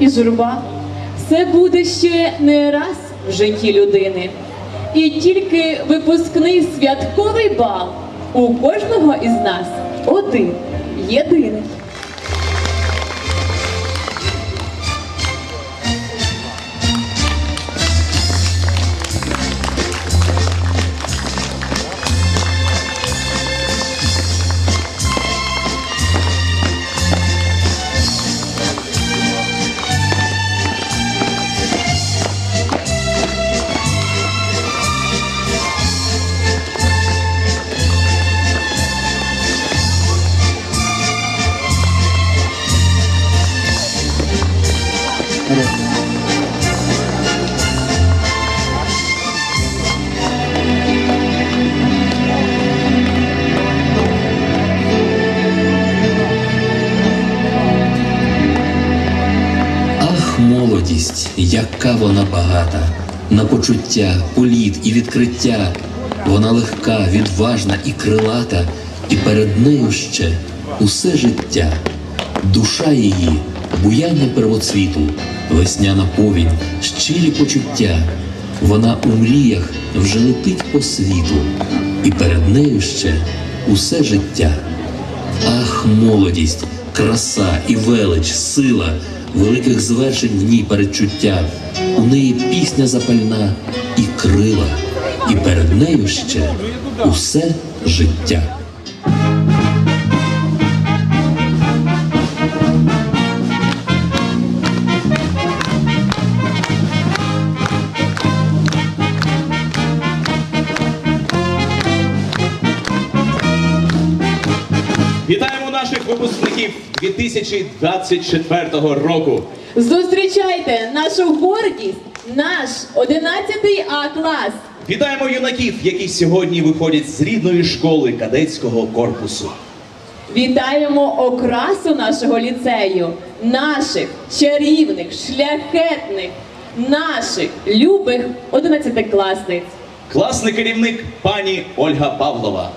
і журба. Все буде ще не раз в житті людини. І тільки випускний святковий бал у кожного із нас один єдиний. Яка вона багата, на почуття, політ і відкриття. Вона легка, відважна і крилата, і перед нею ще усе життя. Душа її, буяння первоцвіту, весняна повінь, щирі почуття. Вона у мріях вже летить по світу, і перед нею ще усе життя. Ах, молодість, краса і велич, сила, великих звершень в ній передчуття. У неї пісня запальна і крила, і перед нею ще усе життя. Вітаємо наших випускників 2024 року. Зустрічайте нашу гордість, наш 11 А клас. Вітаємо юнаків, які сьогодні виходять з рідної школи кадетського корпусу. Вітаємо окрасу нашого ліцею, наших чарівних, шляхетних, наших любих одинадцятикласниць. Класний керівник пані Ольга Павлова.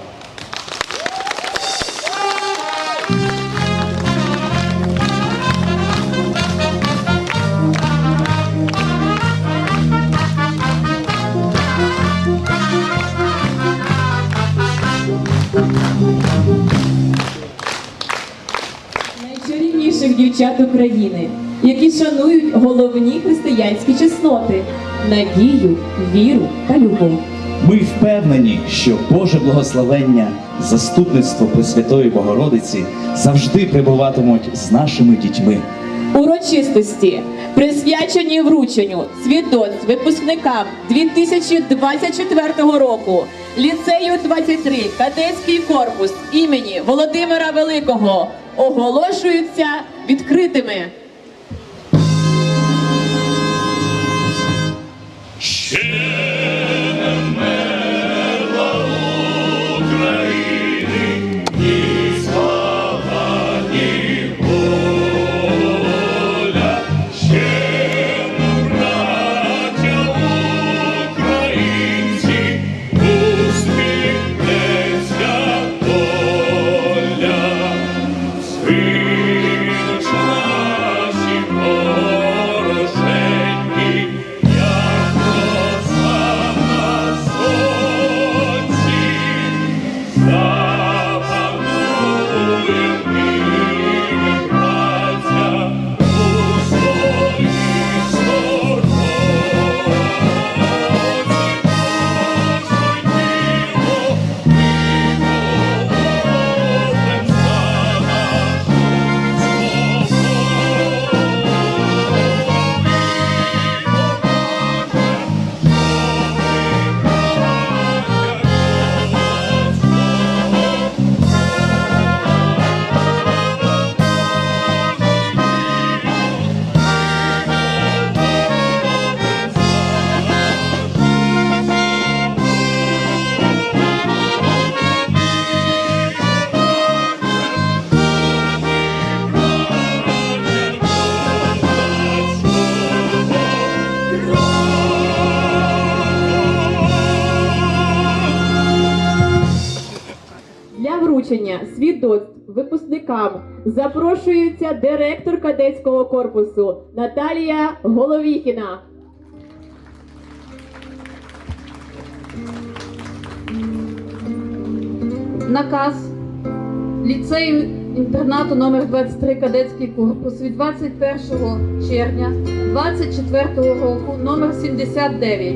Дівчат України, які шанують головні християнські чесноти надію, віру та любов. Ми впевнені, що Боже благословення, заступництво Пресвятої Богородиці завжди прибуватимуть з нашими дітьми. Урочистості, присвячені врученню свідоцтв випускникам 2024 року ліцею 23 кадетський корпус імені Володимира Великого оголошуються відкритими. Випускникам запрошується директор кадетського корпусу Наталія Головіхіна. наказ ліцею інтернату номер 23 кадетський корпус від 21 червня 24 року номер 79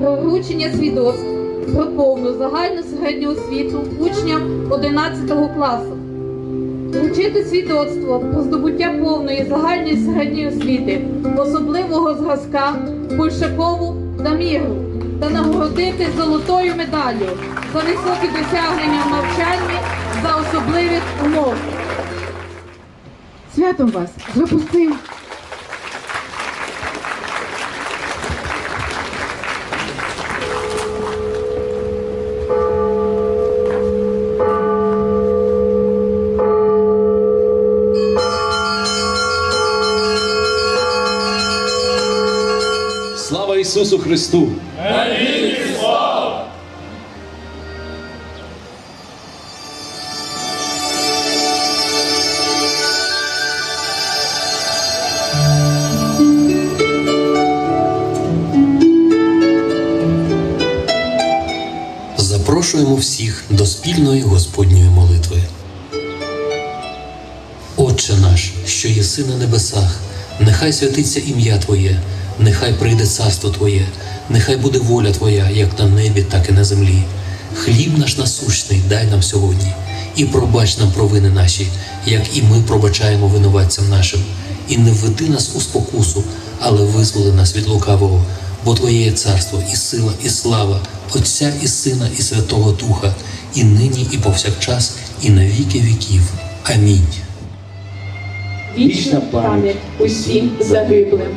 про вручення свідоцтв про повну загальну середню освіту учням 11 класу. Вручити свідоцтво про здобуття повної загальної середньої освіти особливого зразка Большакову Даміру та нагородити золотою медаллю за високі досягнення в навчанні за особливих умов. Святом вас запустив. Ісусу Христу! Запрошуємо всіх до спільної Господньої молитви. Отче наш, що єси на небесах, нехай святиться ім'я Твоє, нехай прийде царство Твоє, нехай буде воля Твоя, як на небі, так і на землі. Хліб наш насущний дай нам сьогодні, і пробач нам провини наші, як і ми пробачаємо винуватцям нашим. І не введи нас у спокусу, але визволи нас від лукавого, бо Твоє є царство, і сила, і слава, Отця і Сина, і Святого Духа, і нині, і повсякчас, і на віки віків. Амінь. Вічна пам'ять усім загиблим.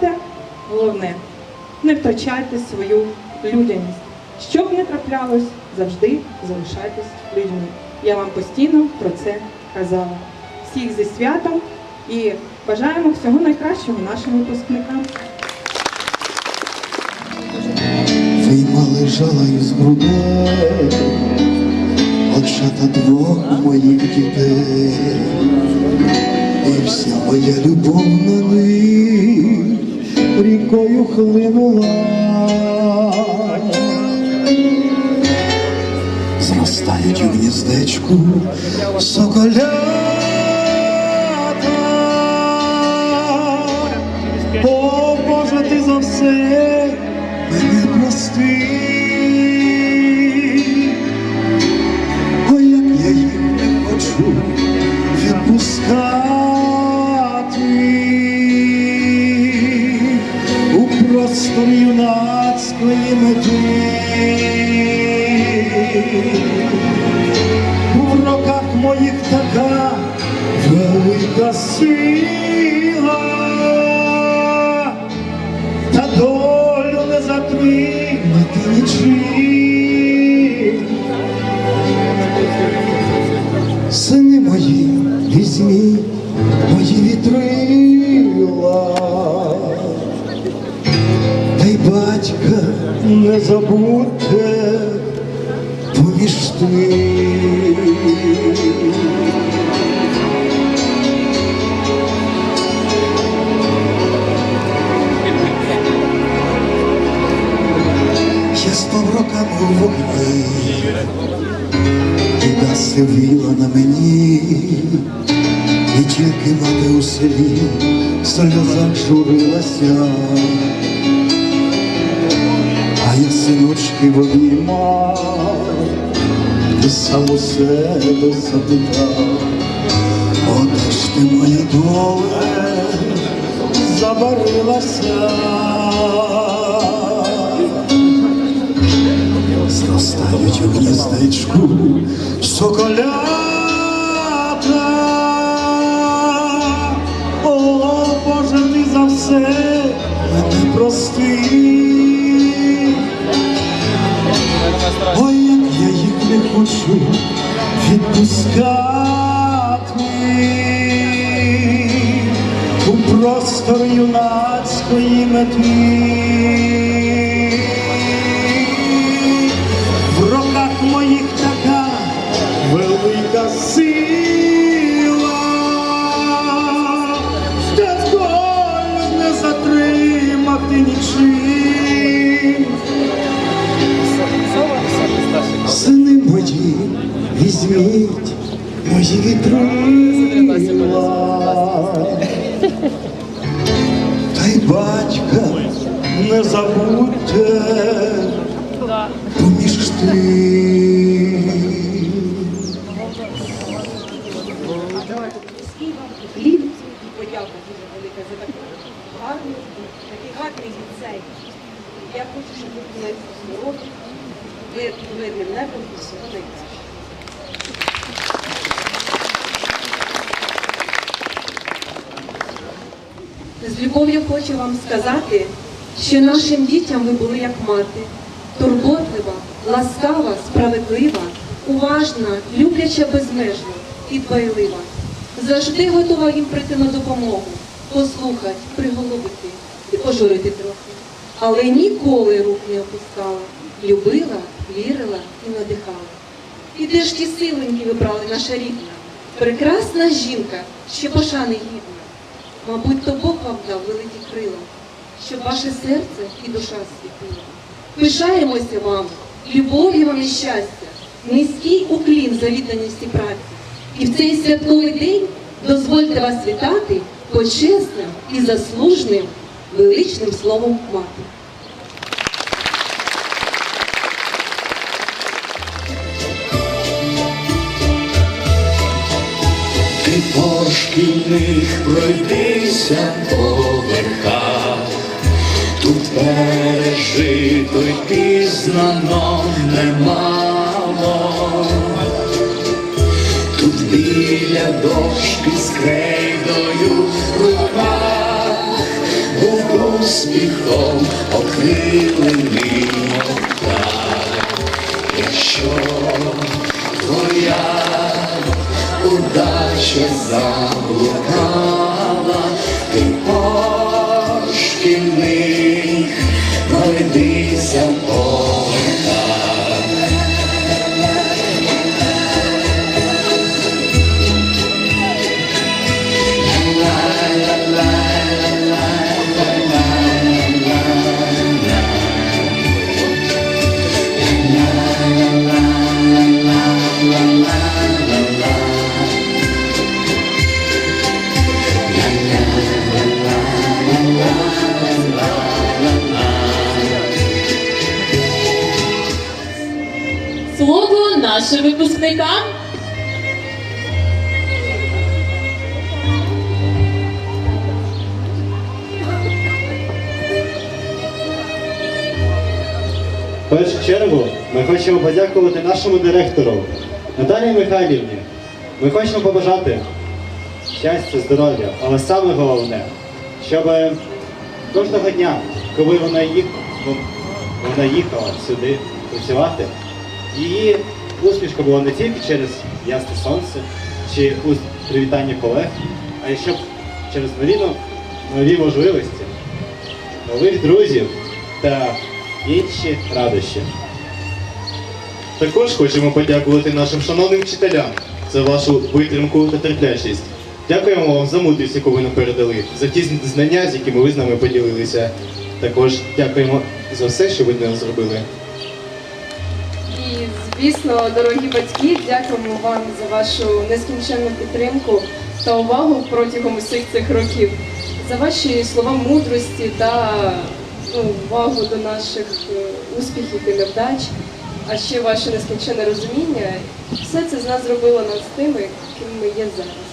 Забувайте головне, не втрачайте свою людяність. Що б не траплялось, завжди залишайтесь людьми. Я вам постійно про це казала. Всіх зі святом і бажаємо всього найкращого нашим випускникам. Вийма лежала із грудей, очата двох моїх дітей, і вся моя любов на них рікою хлинула. Зростають у гніздечку соколята. О, Боже, ти за все не забудьте поміж тим. Я спав роками у вогні, Діда сивіла на мені, і тільки мати у селі. В сльозах журилася, синочки в обіймах і сам у себе запитав, Оде ж ти моя доле забарилася. Зростають у гніздечку соколята. О, Боже, ти за все мене прости. Ой, як я їх не хочу відпускати у простор юнацької мети. В руках моїх така велика сила, де болю не затримати нічим. Сини мої, візьміть мої вітрила, та й батька не забудьте поміж тим. хліб подяка дуже велика за таку гарну, такий гарний ліцей. Я хочу, щоб ви були здорові, ви мирним небом і всього найкращого. З любов'ю хочу вам сказати, що нашим дітям ви були як мати, турботлива, ласкава, справедлива, уважна, любляча безмежно і дбайлива. Завжди готова їм прийти на допомогу, послухати, приголубити і пожурити трохи. Але ніколи рук не опускала, любила, вірила і надихала. І де ж ті силеньки вибрали наша рідна, прекрасна жінка, ще пошани гідна. Мабуть, то Бог вам дав великі крила, щоб ваше серце і душа світила. Пишаємося вам, любові вам і щастя, низький уклін за відданість і праці. І в цей святковий день дозвольте вас вітати почесним і заслуженим величним словом мати. По шкільних пройдися по верхах, тут пережито й пізнано немало. Тут біля дошки з крейдою в руках, був успіхом окрилений мотах. Якщо твоя удача заблукала, ти по Слово нашим випускникам. В першу чергу ми хочемо подякувати нашому директору Наталії Михайлівні. Ми хочемо побажати щастя, здоров'я, але саме головне, щоб кожного дня, коли вона їхала, вона їхала сюди працювати, її усмішка була не тільки через ясне сонце, чи привітання колег, а якщо б через нові, нові можливості, нових друзів та інші радощі. Також хочемо подякувати нашим шановним вчителям за вашу витримку та терплячість. Дякуємо вам за мудрість, яку ви нам передали, за ті знання, з якими ви з нами поділилися. Також дякуємо за все, що ви для нас зробили. Звісно, дорогі батьки, дякуємо вам за вашу нескінченну підтримку та увагу протягом усіх цих років, за ваші слова мудрості та ну, увагу до наших е, успіхів і невдач, а ще ваше нескінченне розуміння. Все це з нас зробило нас тими, ким ми є зараз.